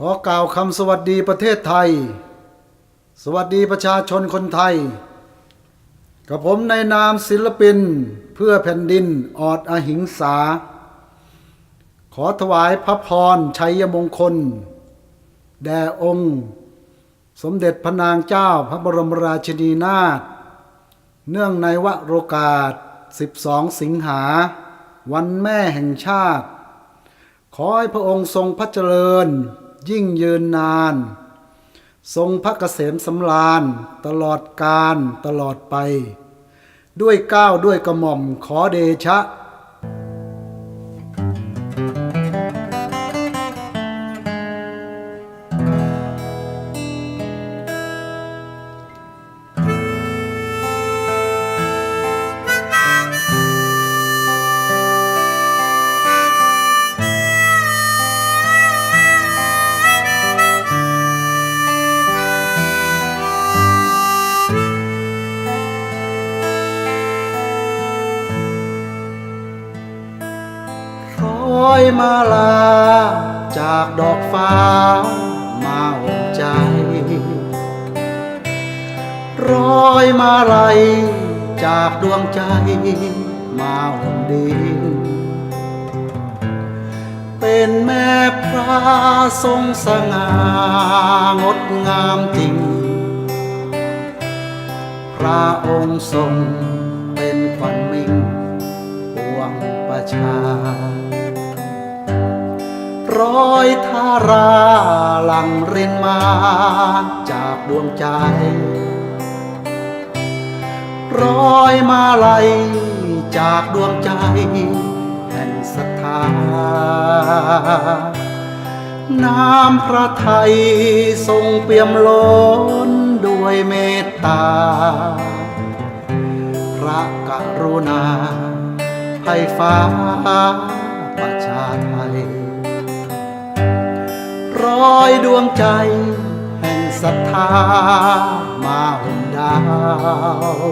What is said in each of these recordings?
ขอกล่าวคำสวัสดีประเทศไทย สวัสดีประชาชนคนไทย กับผมในนามศิลปินเพื่อแผ่นดินออดอหิงสา ขอถวายพระพรชัยมงคล แด่องค์ สมเด็จพระนางเจ้าพระบรมราชินีนาถเนื่องในวโรกาส 12 สิงหา วันแม่แห่งชาติ ขอให้พระองค์ทรงพระเจริญ ยิ่งยืนนาน ทรงพระเกษมสำราญ ตลอดกาลตลอดไป ด้วยก้าวด้วยกระหม่อมขอเดชะ มาลา จากดอกฟ้ามาห่มใจร้อยมาลัยจากดวงใจมาห่มดิน เป็นแม่พระทรงสง่างดงามจริง พระองค์ทรงเป็นขวัญมิ่งปวงประชา ร้อยทาราหลังเรินมาจากดวงใจ ร้อยมาลัยจากดวงใจแห่งศรัทธา น้ำพระไทยทรงเปี่ยมล้นด้วยเมตตา พระกรุณาให้ฟ้าประชาไทย ร้อยดวงใจ แห่งศรัทธามาห่มดาว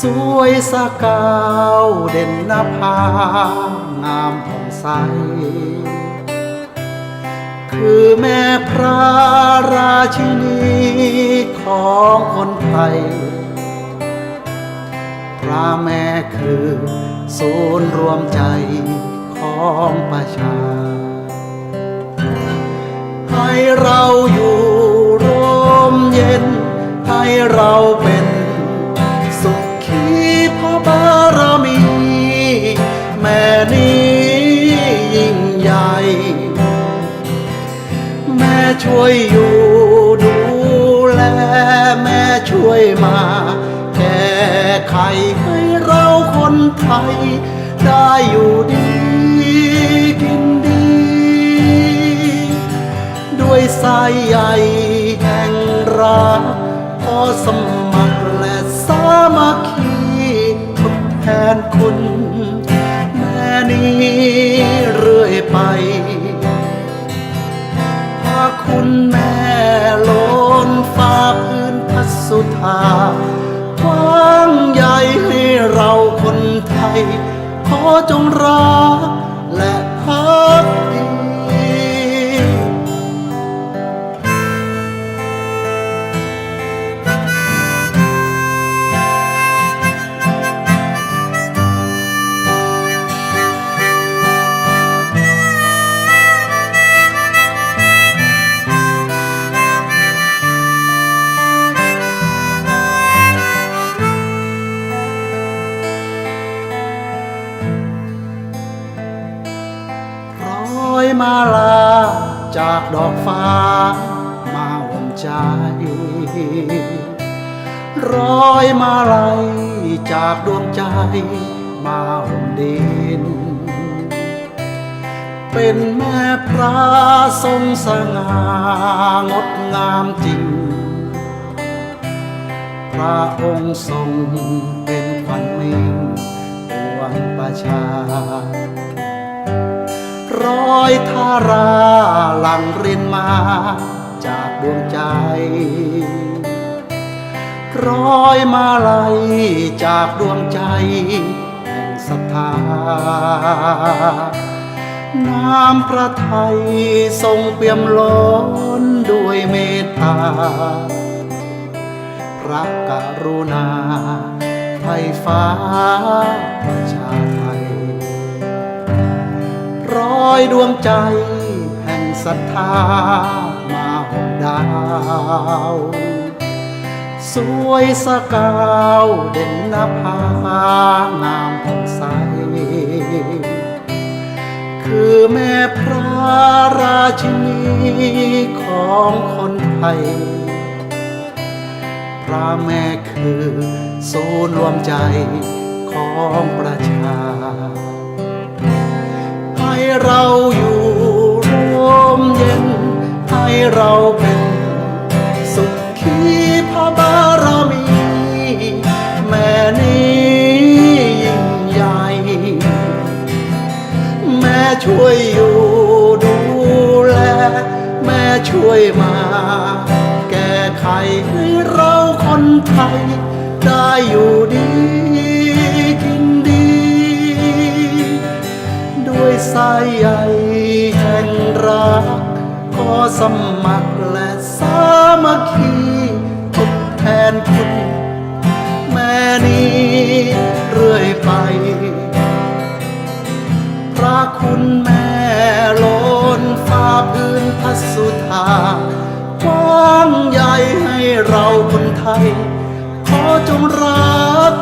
สวยสกาวเด่นนภางามผ่องใส คือแม่พระราชินีของคนไทยพระแม่คือศูนย์รวมใจของประชา ให้เราอยู่ร่มเย็นให้เราเป็น สุขีพระบารมี แม่นี้ยิ่งใหญ่ แม่ช่วยอยู่ดูแล แม่ช่วยมา แก้ไขให้เราคนไทย ได้อยู่ดีา กว้างใหญ่ให้เราคนไทย ขอจงรัก ดอกฟ้ามาห่มใจ ร้อยมาลัยจากดวงใจมาห่มดิน เป็นแม่พระทรงสง่างดงามจริง พระองค์ทรงเป็นขวัญมิ่งปวงประชา ร้อยทาราหลังเรินมาจากดวงใจ ร้อยมาลัยจากดวงใจแห่งศรัทธา น้ำพระไทยทรงเปี่ยมล้นด้วยเมตตา พระกรุณาไทยฟ้าประชา อยดวงใจ แห่งศรัทธามาห่มดาว สวยสกาวเด่นนภางามผ่องใส คือแม่พระราชินีของคนไทย พระแม่คือศูนย์รวมใจของประชา ให้เราอยู่ร่มเย็น ให้เราเป็นสุขีพระบารมี แม่นี้ยิ่งใหญ่ แม่ช่วยอยู่ดูแล แม่ช่วยมา แก้ไขให้เราคนไทย ได้อยู่ดี สายใยแห่งรัก ขอสมัครและสามัคคีทดแทนคุณ แม่นี้เรื่อยไป พระคุณแม่ล้นฟ้าพื้นพัสุธากว้างใหญ่ให้เราคนไทย ขอจงรัก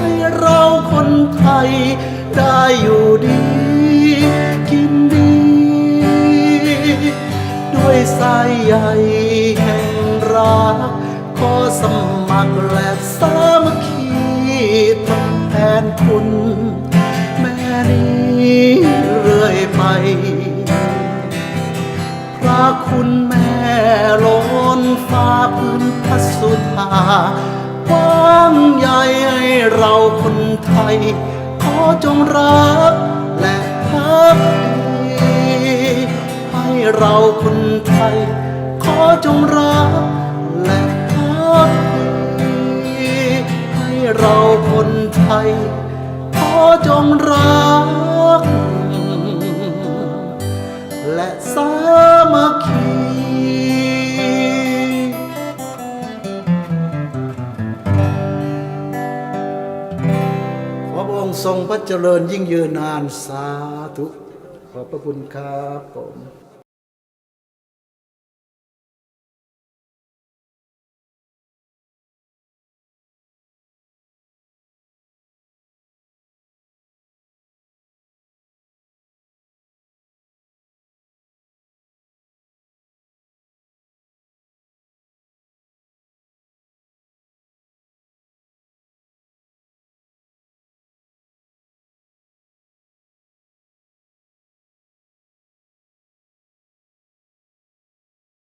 ให้เราคนไทยได้อยู่ดี กินดี ด้วยสายใยแห่งรักขอสมัครและสามัคคีทดแทนคุณ แม่นี้เรื่อยไป พระคุณแม่ล้นฟ้าพื้นพัสุธา กว้างใหญ่ให้เราคนไทย ขอจงรักและพักดีให้เราคนไทย ขอจงรักและพักดีให้เราคนไทย ขอจงรัก และสา ทรงพระเจริญยิ่งยืนนานสาธุขอบพระคุณครับผม